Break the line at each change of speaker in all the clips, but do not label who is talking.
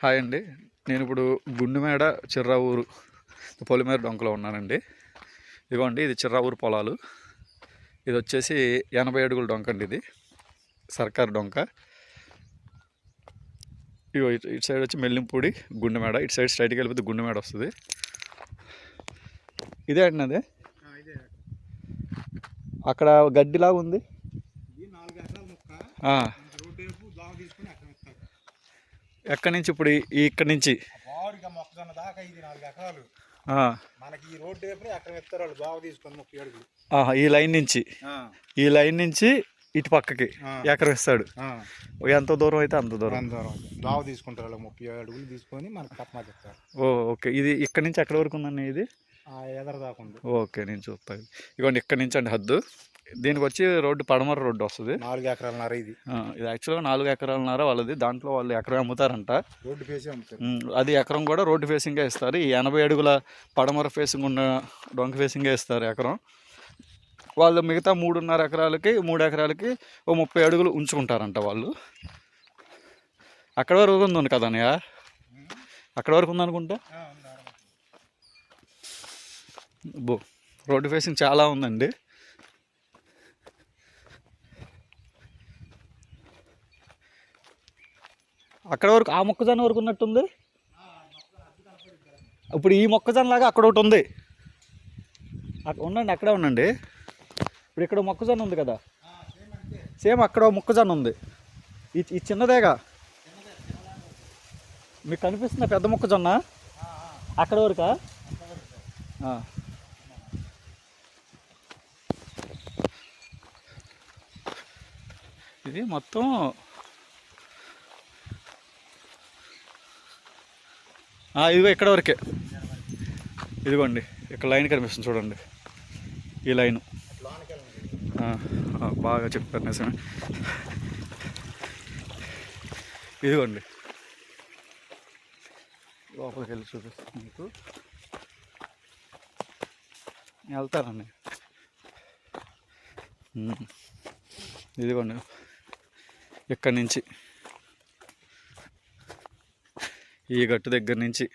Hi అండి. నేను ఇప్పుడు గుండుమేడ చిర్రావూరు పొలిమేర డొంకలో ఉన్నానండి. ఇదిగోండి ఇది చిర్రావూరు పొలాలు. ఇది వచ్చేసి ఎనభై అడుగుల డొంక అండి ఇది. సర్కార్ డొంక. ఇగో ఇటు సైడ్ వచ్చి మెల్లింపూడి గుండెమేడ ఇటు సైడ్ స్ట్రైట్కి వెళ్ళిపోతే గుండెమేడ వస్తుంది. ఇదే అండి అదే అక్కడ గడ్డిలాగా ఉంది
ఇది నాలుగు ఎకరాల ముక్క
ఆ,
రోడ్డు వైపు దావ తీసుకుని అక్కడ ఇస్తారు
ఎక్కడి నుంచి ఇప్పుడు ఇక్కడి నుంచి?
మొక్కజొన్న దాకా ఇది నాలుగు ఎకరాలు. మనకి ఈ రోడ్డు వైపు అక్కడ ఇస్తారు వాళ్ళు దావ తీసుకొని ముప్పై అడుగులు
ఈ లైన్ నుంచి? ఈ లైన్ నుంచి ఇటు పక్కకి. ఎకరం ఇస్తాడు. ఎంత దూరం అయితే అంత దూరం?
దావ తీసుకుంటారు వాళ్ళు ముప్పై అడుగులు తీసుకొని మనకి కప్పమా చెప్తారు.
ఓ ఓకే. ఇది ఇక్కడ నుంచి ఎక్కడ వరకు ఉందండి ఇది?
ఆ ఎదర దాకా
ఓకే నేను చూస్తాను ఇదిగోండి ఇక్కడ నుంచి అండి హద్దు. దీనికి వచ్చి రోడ్డు పడమర రోడ్డు వస్తుంది.
నాలుగు ఎకరాలన్నర ఇది.
ఇది యాక్చువల్గా నాలుగు ఎకరాలన్నర వాళ్ళది. దాంట్లో వాళ్ళు ఎకరం అమ్ముతారంట.
రోడ్డు
ఉమ్, అది ఎకరం కూడా రోడ్డు ఫేసింగే ఇస్తారు. ఈ ఎనభై అడుగుల పడమర ఫేసింగ్ ఉన్న డొంక ఫేసింగే ఇస్తారు ఎకరం. వాళ్ళు మిగతా మూడున్నర ఎకరాలకి మూడు ఎకరాలకి ఓ ముప్పై అడుగులు ఉంచుకుంటారంట వాళ్ళు. అక్కడ వరకు ఉంది కదా అన్నయ్య? అక్కడ వరకు ఉందనుకుంటా బో రోడ్డు ఫేసింగ్ చాలా ఉందండి. అక్కడ వరకు ఆ మొక్కజొన్న వరకు ఉన్నట్టుంది? ఇప్పుడు ఈ మొక్కజొన్న లాగా అక్కడ ఒకటి ఉంది. అక్కడ ఉండండి అక్కడే ఉండండి. ఇప్పుడు ఇక్కడ మొక్కజొన్న ఉంది కదా? సేమ్ అక్కడ మొక్కజొన్న ఉంది. ఈ చిన్నదేగా? మీకు కనిపిస్తుందా పెద్ద మొక్కజొన్న? అక్కడ వరకా? ఇది మొత్తం ఇదిగో ఇక్కడ వరకే. ఇదిగోండి ఇక్కడ లైన్ కనిపిస్తుంది చూడండి. ఈ లైను. బాగా చెప్పారు నిజమే. ఇదిగోండి. లోపలికి వెళ్ళి చూపిస్తాను మీకు. వెళ్తానండి. ఇదిగోండి ఇక్కడి నుంచి. ఈ గట్టు దగ్గర నుంచి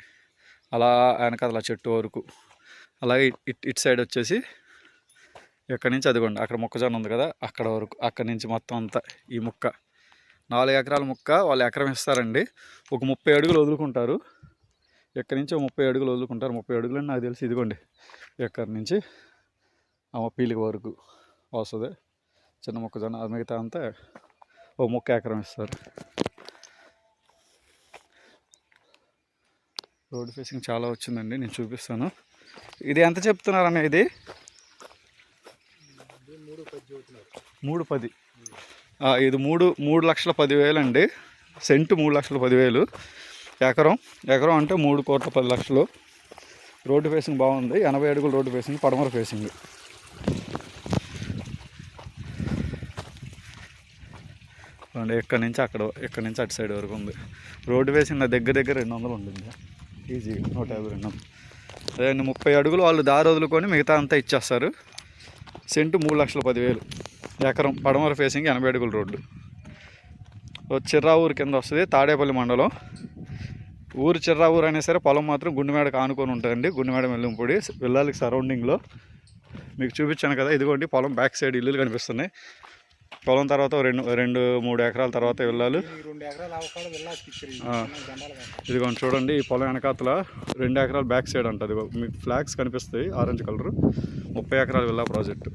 అలా వెనకాల చెట్టు వరకు. అలాగే ఇట్ ఇటు సైడ్ వచ్చేసి ఎక్కడి నుంచి అదిగోండి అక్కడ మొక్కజొన్న ఉంది కదా అక్కడ వరకు అక్కడి నుంచి మొత్తం అంతా ఈ ముక్క. నాలుగు ఎకరాల ముక్క వాళ్ళు ఎకరం ఇస్తారండి. ఒక ముప్పై అడుగులు వదులుకుంటారు. ఎక్కడి నుంచి ముప్పై అడుగులు వదులుకుంటారు. ముప్పై అడుగులు అని నాకు తెలిసి ఇదిగోండి ఎక్కడి నుంచి? ఆ పీలిక వరకు వస్తుంది. చిన్న మొక్కజొన్న మిగతా అంతా ఒక ముక్క ఎకరం ఇస్తారు. రోడ్ ఫేసింగ్ చాలా వచ్చిందండి నేను చూపిస్తాను. ఇది ఎంత చెప్తున్నారన్న ఇది?
మూడు పది
ఇది మూడు మూడు లక్షల పదివేలు అండి. సెంటు మూడు లక్షల పదివేలు. ఎకరం ఎకరం అంటే మూడు కోట్ల పది లక్షలు. రోడ్డు ఫేసింగ్ బాగుంది ఎనభై అడుగుల రోడ్డు ఫేసింగ్ పడమర ఫేసింగ్. ఇక్కడి నుంచి అక్కడ ఇక్కడి నుంచి అటు సైడ్ వరకు ఉంది. రోడ్డు వేసిన నా దగ్గర దగ్గర రెండు వందలు ఉంటుంది ఈజీగా నూట యాభై రెండు. అదే అండి, ముప్పై అడుగులు వాళ్ళు దారి వదులుకొని మిగతా అంతా ఇచ్చేస్తారు. సెంటు మూడు లక్షల పదివేలు. ఎకరం పడమర ఫేసింగ్ ఎనభై అడుగుల రోడ్డు. చిర్రావూరు కింద వస్తుంది తాడేపల్లి మండలం. ఊరు చిర్రావూరు అయినా సరే పొలం మాత్రం గుండెమేడకు ఆనుకొని ఉంటుందండి గుండెమేడ మెల్లింపొడి వెళ్ళాలి సరౌండింగ్లో మీకు చూపించాను కదా ఇదిగోండి పొలం బ్యాక్ సైడ్ ఇల్లులు కనిపిస్తున్నాయి. పొలం తర్వాత రెండు రెండు మూడు ఎకరాల తర్వాత వెళ్ళాలి. ఇదిగోండి చూడండి ఈ పొలం వెనకాతల రెండు ఎకరాలు బ్యాక్ సైడ్ అంట మీకు ఫ్లాగ్స్ కనిపిస్తాయి ఆరెంజ్ కలర్. ముప్పై ఎకరాలు వెళ్ళా ప్రాజెక్టు.